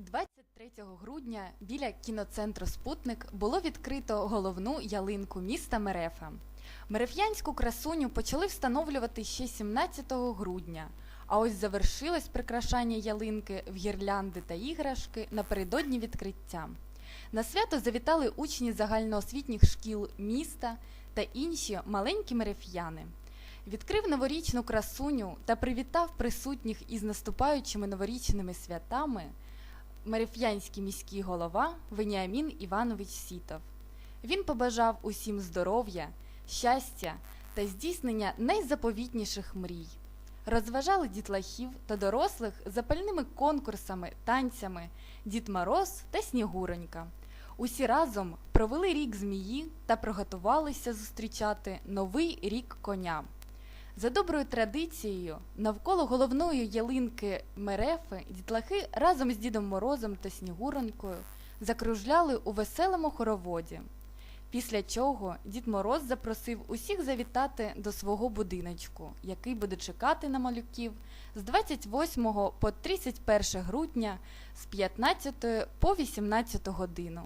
23 грудня біля кіноцентру Спутник було відкрито головну ялинку міста Мерефа. Мереф'янську красуню почали встановлювати ще 17 грудня, а ось завершилось прикрашання ялинки в гірлянди та іграшки напередодні відкриття. На свято завітали учні загальноосвітніх шкіл міста та інші маленькі мереф'яни. Відкрив новорічну красуню та привітав присутніх із наступаючими новорічними святами Мереф'янський міський голова Веніамін Іванович Сітов. Він побажав усім здоров'я, щастя та здійснення найзаповітніших мрій. Розважали дітлахів та дорослих запальними конкурсами, танцями Дід Мороз та Снігуронька. Усі разом провели рік змії та приготувалися зустрічати новий рік коня. За доброю традицією, навколо головної ялинки Мерефи дітлахи разом з Дідом Морозом та Снігуронькою закружляли у веселому хороводі. Після чого Дід Мороз запросив усіх завітати до свого будиночку, який буде чекати на малюків з 28 по 31 грудня з 15 по 18 годину.